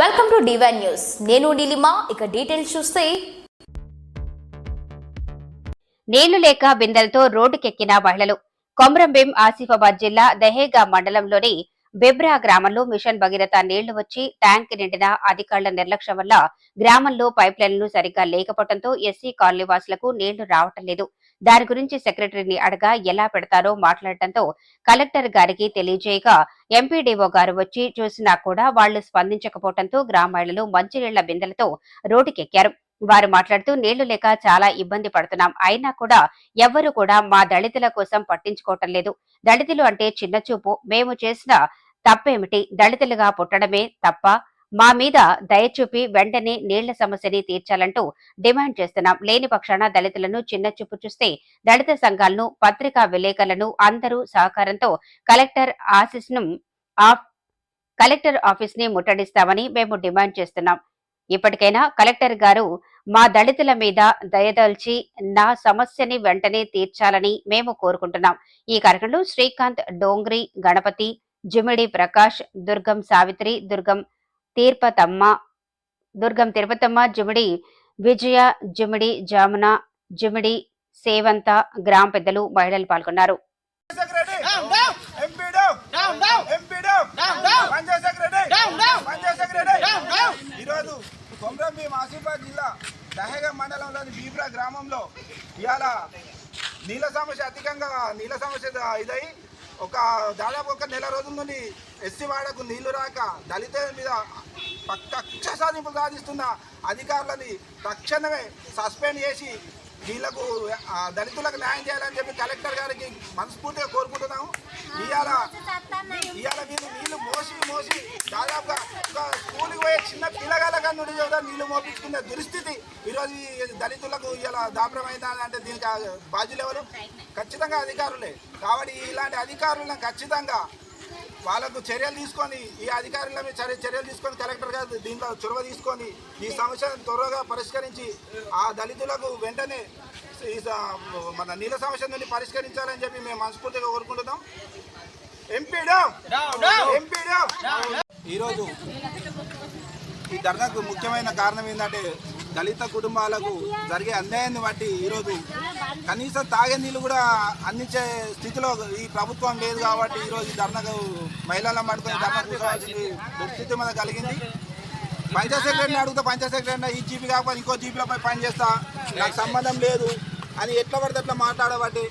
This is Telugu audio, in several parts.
వెల్కమ్ టు డివైన్ న్యూస్ నేను నీలిమా ఇక డీటెయిల్స్ చూస్తే. నీళ్ళు లేక బిందెలతో రోడ్డుకెక్కిన మహిళలు. కొమరంభీం ఆసిఫాబాద్ జిల్లా దహేగా మండలంలోని బెబ్రా గ్రామంలో మిషన్ భగీరథ నీళ్ళు వచ్చి ట్యాంక్ నిండిన అధికారుల నిర్లక్ష్యం వల్ల గ్రామంలో పైప్ లైన్లు సరిగ్గా లేకపోవడంతో ఎస్సీ కాలనీ వాసులకు నీళ్ళు రావటం లేదు. దాని గురించి సెక్రటరీని అడగా ఎలా పెడతారో మాట్లాడటంతో కలెక్టర్ గారికి తెలియజేయగా ఎంపీడీఓ గారు వచ్చి చూసినా కూడా వాళ్ళు స్పందించకపోవడంతో గ్రామాలలో మంచినీళ్ళ బిందెలతో రోడ్డుకెక్కారు. వారు మాట్లాడుతూ నీళ్ళు లేక చాలా ఇబ్బంది పడుతున్నాం. అయినా కూడా ఎవ్వరు కూడా మా దళితుల కోసం పట్టించుకోవటం లేదు. దళితులు అంటే చిన్న చూపు. మేము చేసిన తప్పేమిటి? దళితులుగా పుట్టడమే తప్ప మా మీద దయచూపి వెంటనే నీళ్ళ సమస్యని తీర్చాలంటూ డిమాండ్ చేస్తున్నాం. లేని పక్షాన దళితులను చిన్న చూపు చూస్తే దళిత సంఘాలను పత్రికా విలేకరులను అందరూ సహకారంతో కలెక్టర్ ఆఫీస్ను ఆఫ్ కలెక్టర్ ఆఫీస్ని ముట్టడిస్తామని మేము డిమాండ్ చేస్తున్నాం. ఇప్పటికైనా కలెక్టర్ గారు మా దళితుల మీద దయదల్చి నా సమస్యని వెంటనే తీర్చాలని మేము కోరుకుంటున్నాం. ఈ కార్యక్రమంలో శ్రీకాంత్ డోంగ్రి గణపతి జిమిడి ప్రకాష్ దుర్గం సావిత్రి దుర్గం తీర్పతమ్మ దుర్గం తిరుపతమ్మ జిమిడి విజయ జిమిడి జామున జిమిడి సేవంత గ్రామ పెద్దలు మహిళలు పాల్గొన్నారు. ఈరోజు కొమరం భీం ఆసిఫాబాద్ జిల్లా మండలంలోని బీబ్రా గ్రామంలో ఇవాళ నీళ్ళ సమస్య అధికంగా నీళ్ళ సమస్య ఇదై ఒక దాదాపు ఒక నెల రోజుల నుండి ఎస్సీ వాడకు నీళ్ళు రాక దళితుల మీద పక్క కక్ష సాధిస్తున్న అధికారులని తక్షణమే సస్పెండ్ చేసి వీళ్ళకు దళితులకు న్యాయం చేయాలని చెప్పి కలెక్టర్ గారికి మనస్ఫూర్తిగా కోరుకుంటున్నాము. ఇవాళ ఇవాళ వీళ్ళు నీళ్ళు మోసి మోసి దాదాపుగా ఒక స్కూల్కి పోయే చిన్న పిల్లగాళ్ళ నుండి కూడా నీళ్ళు మోపించుకునే దుస్థితి ఈరోజు దళితులకు ఇలా దాపరమైందా అంటే దీనికి బాధ్యులు ఎవరు? ఖచ్చితంగా అధికారులే. కాబట్టి ఇలాంటి అధికారులను ఖచ్చితంగా వాళ్ళకు చర్యలు తీసుకొని ఈ అధికారుల మీద చర్య చర్యలు తీసుకొని కలెక్టర్ గారు దీంట్లో చొరవ తీసుకొని ఈ సమస్యను త్వరగా పరిష్కరించి ఆ దళితులకు వెంటనే మన నీళ్ళ సమస్య నుండి పరిష్కరించాలని చెప్పి మేము మనస్ఫూర్తిగా కోరుకుంటున్నాం. ఎంపీడో. ఎంపీడో ఈరోజు ఈ ధర్నాకు ముఖ్యమైన కారణం ఏంటంటే దళిత కుటుంబాలకు జరిగే అన్యాయాన్ని బట్టి ఈరోజు కనీసం తాగే నీళ్ళు కూడా అందించే స్థితిలో ఈ ప్రభుత్వం లేదు కాబట్టి ఈరోజు ఈ ధర్నాకు మహిళలను పట్టుకొని ధర్నా కూర్చోవాల్సింది దుస్థితి మీద కలిగింది. పంచాయత్ సెక్రటరీని అడిగితే పంచాయత్ సెక్రటరీ ఈ జీపీ కాకపోతే ఇంకో జీపీలపై పనిచేస్తా పని నాకు సంబంధం లేదు అని ఎట్లా పడితే అట్లా మాట్లాడబట్టి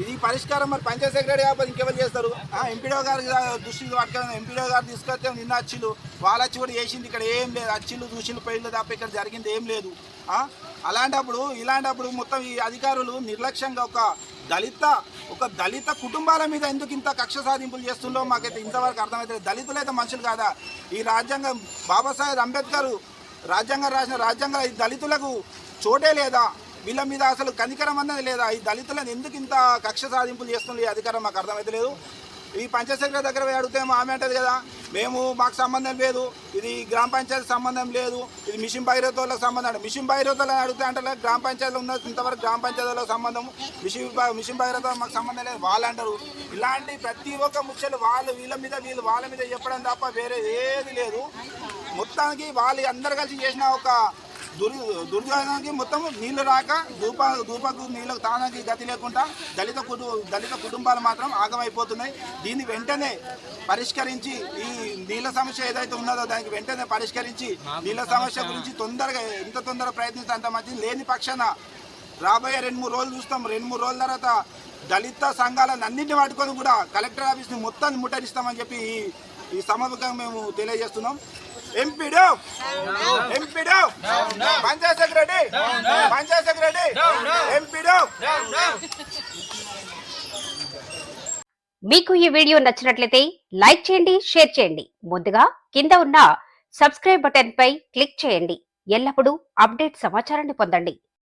ఇది పరిష్కారం మరి పంచాయత్ సెక్రటరీ కాకపోతే ఇంకెవరు చేస్తారు? ఎంపీడో గారి దృష్టికి పట్టుకొని ఎంపీడో గారు తీసుకొస్తే నిన్న అచ్చిలు వాళ్ళ వచ్చి కూడా చేసింది ఇక్కడ ఏం లేదు అచ్చిలు దూషిలు పెళ్ళి తప్ప ఇక్కడ జరిగింది ఏం లేదు. అలాంటప్పుడు ఇలాంటప్పుడు మొత్తం ఈ అధికారులు నిర్లక్ష్యంగా ఒక దళిత ఒక దళిత కుటుంబాల మీద ఎందుకు ఇంత కక్ష సాధింపులు చేస్తుండో మాకైతే ఇంతవరకు అర్థమవుతుంది దళితులు అయితే మనుషులు కాదా? ఈ రాజ్యాంగం బాబాసాహెబ్ అంబేద్కర్ రాజ్యాంగం రాసిన రాజ్యాంగం దళితులకు చోటే లేదా? వీళ్ళ మీద అసలు కనికరం అన్నది లేదా? ఈ దళితులను ఎందుకు ఇంత కక్ష సాధింపులు చేస్తుంది ఈ అధికారం మాకు అర్థమైతే లేదు. ఈ పంచాయత్ సెక్రటరీ దగ్గర పోయి అడిగితే ఆమె అంటది కదా మేము మాకు సంబంధం లేదు. ఇది గ్రామ పంచాయతీ సంబంధం లేదు. ఇది మిషన్ బైరతోళ్ళకి సంబంధం అంటే మిషన్ బైరతోళ్ళని అడిగితే అంటే గ్రామ పంచాయతీలో ఉన్న ఇంతవరకు గ్రామ పంచాయతీలో సంబంధం మిషన్ మిషన్ బైరతో మాకు సంబంధం లేదు. వాళ్ళు అంటారు. ఇలాంటి ప్రతి ఒక్క ముచ్చలు వాళ్ళు వీళ్ళ మీద వీళ్ళు వాళ్ళ మీద చెప్పడం తప్ప వేరే ఏది లేదు. మొత్తానికి వాళ్ళు అందరు కలిసి చేసిన ఒక దుర్ దుర్గానికి మొత్తం నీళ్ళు రాక ధూప ధూపకు నీళ్ళకు తానానికి గతి లేకుండా దళిత కుటు దళిత కుటుంబాలు మాత్రం ఆగమైపోతున్నాయి. దీన్ని వెంటనే పరిష్కరించి ఈ నీళ్ళ సమస్య ఏదైతే ఉన్నదో దానికి వెంటనే పరిష్కరించి నీళ్ళ సమస్య గురించి తొందరగా ఎంత తొందరగా ప్రయత్నిస్తే అంత మంచిది. లేని పక్షాన రాబోయే రెండు మూడు రోజులు చూస్తాం. రెండు మూడు రోజుల తర్వాత దళిత సంఘాలను అన్నింటిని పట్టుకొని కూడా కలెక్టర్ ఆఫీస్ని మొత్తాన్ని ముట్టడిస్తామని చెప్పి ఈ ఈ సమావేశంగా మేము తెలియజేస్తున్నాం. MPDO MPDO panchayat secretary. Panchayat secretary. MPDO మీకు ఈ వీడియో నచ్చినట్లయితే లైక్ చేయండి షేర్ చేయండి. ముందుగా కింద ఉన్న సబ్స్క్రైబ్ బటన్ పై క్లిక్ చేయండి. ఎల్లప్పుడూ అప్డేట్ సమాచారాన్ని పొందండి.